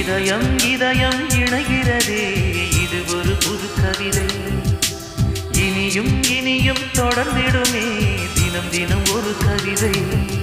இதயம் இதயம் இணைகிறதே. இது ஒரு புது கவிதை. இனியும் இனியும் தொடர்ந்திடுமே. தினம் தினம் ஒரு கவிதை.